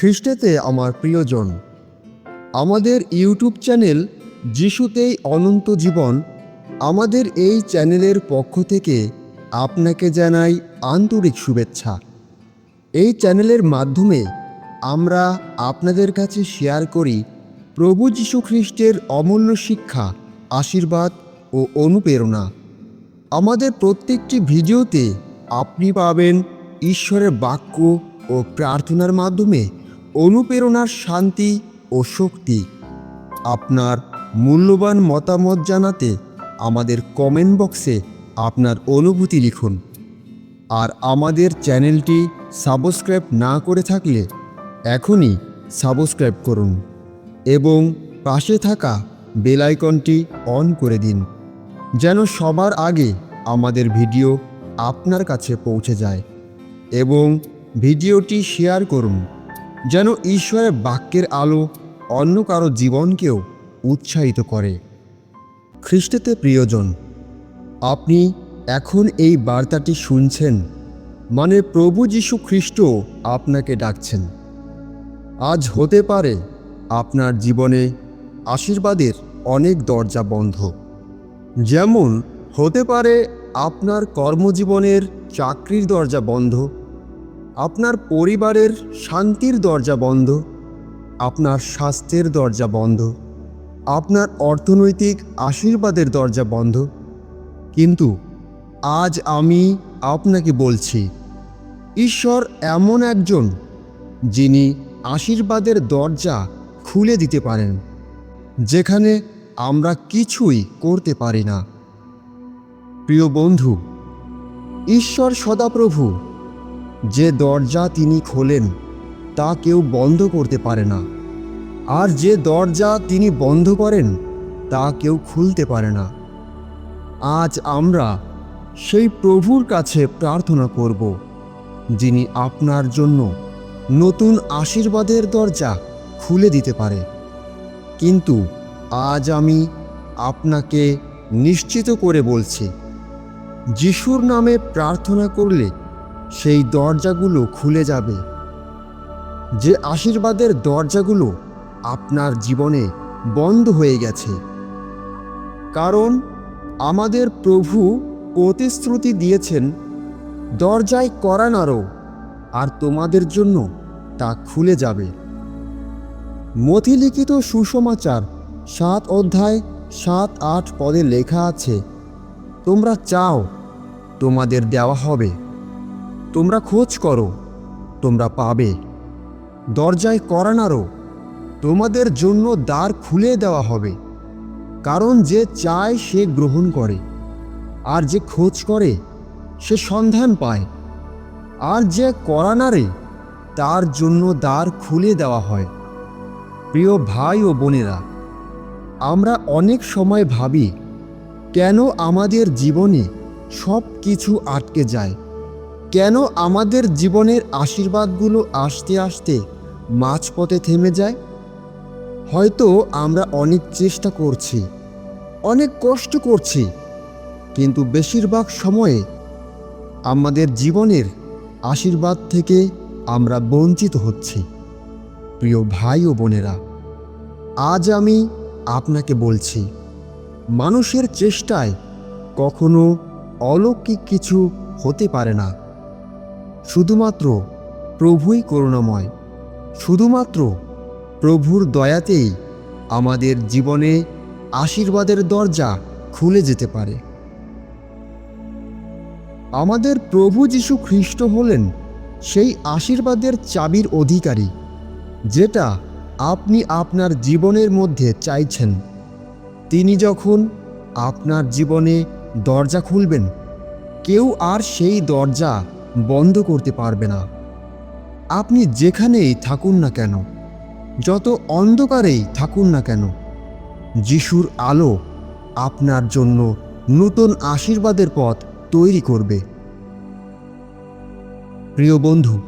খ্রিস্টেতে আমার প্রিয়জন। আমাদের ইউটিউব চ্যানেল যিশুতেই অনন্ত জীবন, আমাদের এই চ্যানেলের পক্ষ থেকে আপনাকে জানাই আন্তরিক শুভেচ্ছা। এই চ্যানেলের মাধ্যমে আমরা আপনাদের কাছে শেয়ার করি প্রভু যীশু খ্রিস্টের অমূল্য শিক্ষা, আশীর্বাদ ও অনুপ্রেরণা। আমাদের প্রত্যেকটি ভিডিওতে আপনি পাবেন ঈশ্বরের বাক্য ও প্রার্থনার মাধ্যমে অনুপ্রেরণার শান্তি ও শক্তি। আপনার মূল্যবান মতামত জানাতে আমাদের কমেন্ট বক্সে আপনার অনুভূতি লিখুন। আর আমাদের চ্যানেলটি সাবস্ক্রাইব না করে থাকলে এখনই সাবস্ক্রাইব করুন এবং পাশে থাকা বেল আইকনটি অন করে দিন যেন সবার আগে আমাদের ভিডিও আপনার কাছে পৌঁছে যায় এবং ভিডিওটি শেয়ার করুন। যেন ঈশ্বরের বাক্যের আলো অন্য কারও জীবনকেও উৎসাহিত করে। খ্রিস্টেতে প্রিয়জন, আপনি এখন এই বার্তাটি শুনছেন। মানে প্রভু যীশু খ্রিস্ট আপনাকে ডাকছেন। আজ হতে পারে আপনার জীবনে আশীর্বাদের অনেক দরজা বন্ধ। যেমন হতে পারে আপনার কর্মজীবনের চাকরির দরজা বন্ধ। আপনার পরিবারের শান্তির দরজা বন্ধ, আপনার স্বাস্থ্যের দরজা বন্ধ, আপনার অর্থনৈতিক আশীর্বাদের দরজা বন্ধ। কিন্তু আজ আমি আপনাকে বলছি, ঈশ্বর এমন একজন যিনি আশীর্বাদের দরজা খুলে দিতে পারেন, যেখানে আমরা কিছুই করতে পারি না। প্রিয় বন্ধু, ঈশ্বর সদাপ্রভু যে দরজা তিনি খোলেন, তা কেউ বন্ধ করতে পারে না। আর যে দরজা তিনি বন্ধ করেন, তা কেউ খুলতে পারে না। আজ আমরা সেই প্রভুর কাছে প্রার্থনা করব, যিনি আপনার জন্য নতুন আশীর্বাদের দরজা খুলে দিতে পারে। কিন্তু আজ আমি আপনাকে নিশ্চিত করে বলছি, যিশুর নামে প্রার্থনা করলে সেই দরজাগুলো খুলে যাবে। যে আশীর্বাদের দরজাগুলো আপনার জীবনে বন্ধ হয়ে গেছে। কারণ আমাদের প্রভু প্রতিশ্রুতি দিয়েছেন, দরজায় করা আর তোমাদের জন্য তা খুলে যাবে। মথিলিখিত সুসমাচার সাত অধ্যায় সাত আট পদে লেখা আছে, তোমরা চাও তোমাদের দেওয়া হবে। তোমরা খোঁজ করো, তোমরা পাবে। দরজায় করা নাড়ো, তোমাদের জন্য দ্বার খুলে দেওয়া হবে, কারণ যে চায় সে গ্রহণ করে, আর যে খোঁজ করে, সে সন্ধান পায়। আর যে করানারে তার জন্য দ্বার খুলে দেওয়া হয়। প্রিয় ভাই ও বোনেরা, আমরা অনেক সময় ভাবি, কেন আমাদের জীবনে সব কিছু আটকে যায়? কেন আমাদের জীবনের আশীর্বাদগুলো আসতে আসতে মাঝপথে থেমে যায়? হয়তো আমরা অনেক চেষ্টা করছি, অনেক কষ্ট করছি, কিন্তু বেশিরভাগ সময়ে আমাদের জীবনের আশীর্বাদ থেকে আমরা বঞ্চিত হচ্ছি। প্রিয় ভাই ও বোনেরা, আজ আমি আপনাকে বলছি, মানুষের চেষ্টায় কখনো অলৌকিক কিছু হতে পারে না। শুধুমাত্র প্রভুই করুণাময়, শুধুমাত্র প্রভুর দয়াতেই আমাদের জীবনে আশীর্বাদের দরজা খুলে যেতে পারে। আমাদের প্রভু যীশু খ্রিস্ট হলেন সেই আশীর্বাদের চাবির অধিকারী, যেটা আপনি আপনার জীবনের মধ্যে চাইছেন। তিনি যখন আপনার জীবনে দরজা খুলবেন, কেউ আর সেই দরজা বন্ধ করতে পারবে না। আপনি যেখানেই থাকুন না কেন, যত অন্ধকারেই থাকুন না কেন, যিশুর আলো আপনার জন্য নতুন আশীর্বাদের পথ তৈরি করবে। প্রিয় বন্ধু,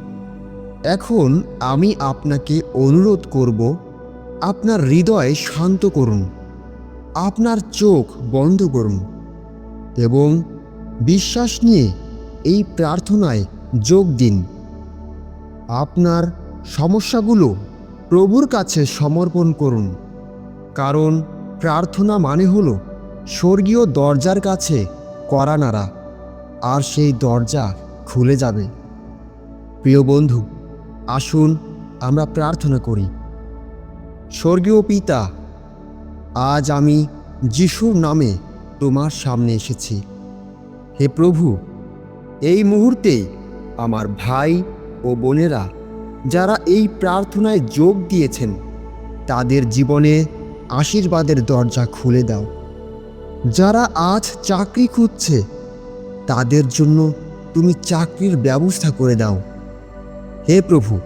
এখন আমি আপনাকে অনুরোধ করব, আপনার হৃদয় শান্ত করুন, আপনার চোখ বন্ধ করুন এবং বিশ্বাস নিয়ে এই প্রার্থনায় যোগ দিন। আপনার সমস্যাগুলো প্রভুর কাছে সমর্পণ করুন। কারণ প্রার্থনা মানে হল স্বর্গীয় দরজার কাছে করা নাড়া, আর সেই দরজা খুলে যাবে। প্রিয় বন্ধু, আসুন আমরা প্রার্থনা করি। স্বর্গীয় পিতা, আজ আমি যিশুর নামে তোমার সামনে এসেছি। হে প্রভু এই মুহূর্তে আমার ভাই ও বোনেরা যারা এই প্রার্থনায় যোগ দিয়েছেন, তাদের জীবনে আশীর্বাদের দরজা খুলে দাও। যারা আজ চাকরি খুঁজছে, তাদের জন্য তুমি চাকরির ব্যবস্থা করে দাও। হে প্রভু,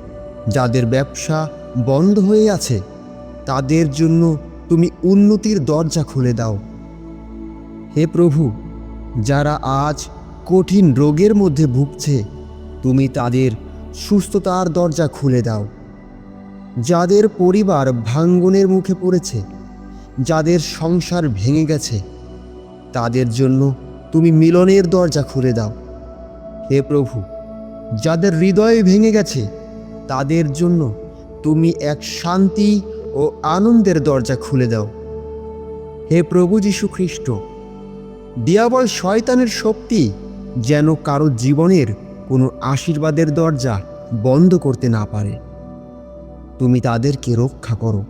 যাদের ব্যবসা বন্ধ হয়ে আছে, তাদের জন্য তুমি উন্নতির দরজা খুলে দাও। হে প্রভু, যারা আজ কঠিন রোগের মধ্যে ভুগছে। তুমি তাদের সুস্থতার দরজা খুলে দাও। যাদের পরিবার ভাঙ্গনের মুখে পড়েছে, যাদের সংসার ভেঙে গেছে, তাদের জন্য তুমি মিলনের দরজা খুলে দাও। হে প্রভু, যাদের হৃদয় ভেঙে গেছে, তাদের জন্য তুমি এক শান্তি ও আনন্দের দরজা খুলে দাও। হে প্রভু যীশু খ্রিস্ট, দিয়াবল শয়তানের শক্তি যেন কারও জীবনের কোনো আশীর্বাদের দরজা বন্ধ করতে না পারে। তুমি তাদেরকে রক্ষা করো।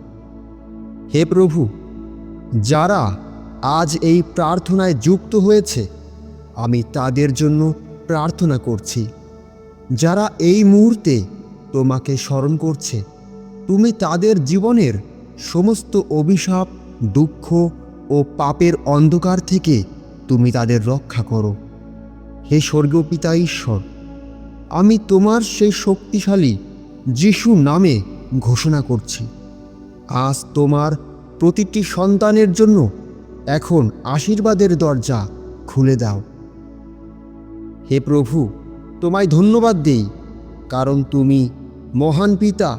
হে প্রভু, যারা আজ এই প্রার্থনায় যুক্ত হয়েছে, আমি তাদের জন্য প্রার্থনা করছি। যারা এই মুহূর্তে তোমাকে স্মরণ করছে, তুমি তাদের জীবনের সমস্ত অভিশাপ, দুঃখ ও পাপের অন্ধকার থেকে তুমি তাদের রক্ষা করো। হে স্বর্গীয় পিতা ঈশ্বর, আমি তোমার সেই শক্তিশালী যিশু নামে ঘোষণা করছি। আজ তোমার প্রতিটি সন্তানের জন্য এখন আশীর্বাদের দরজা খুলে দাও। হে প্রভু, তোমায় ধন্যবাদ দেই, কারণ তুমি মহান পিতা,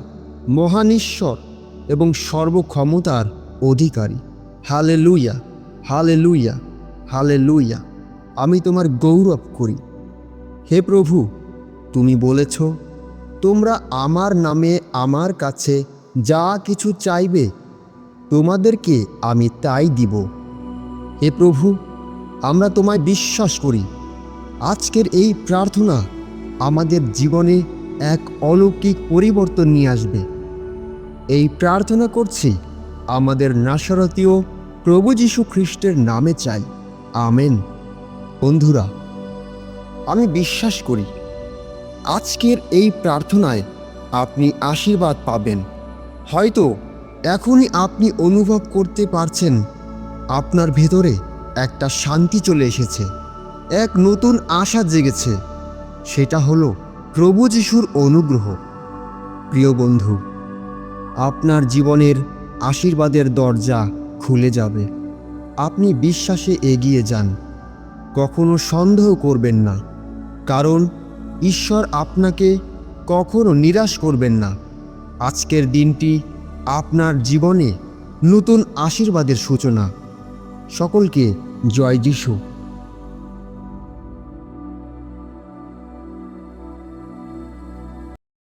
মহান ঈশ্বর এবং সর্বক্ষমতার অধিকারী। হালে লুইয়া হালে লুইয়া হালে লুইয়া আমি তোমার গৌরব করি। হে প্রভু, তুমি বলেছ, তোমরা আমার নামে আমার কাছে যা কিছু চাইবে, তোমাদেরকে আমি তাই দিব। হে প্রভু, আমরা তোমায় বিশ্বাস করি। আজকের এই প্রার্থনা আমাদের জীবনে এক অলৌকিক পরিবর্তন নিয়ে আসবে। এই প্রার্থনা করছি আমাদের নাসরতীয় প্রভু যীশু খ্রিস্টের নামে চাই। আমেন। বন্ধুরা, আমি বিশ্বাস করি আজকের এই প্রার্থনায় আপনি আশীর্বাদ পাবেন। হয়তো এখনই আপনি অনুভব করতে পারছেন, আপনার ভেতরে একটা শান্তি চলে এসেছে, এক নতুন আশা জেগেছে, সেটা হলো প্রভু যিশুর অনুগ্রহ। প্রিয় বন্ধু, আপনার জীবনের আশীর্বাদের দরজা খুলে যাবে। আপনি বিশ্বাসে এগিয়ে যান। কখনো সন্দেহ করবেন না। কারণ ঈশ্বর আপনাকে কখনো নিরাশ করবেন না। আজকের দিনটি আপনার জীবনে নতুন আশীর্বাদের সূচনা। সকলকে জয় যিশু।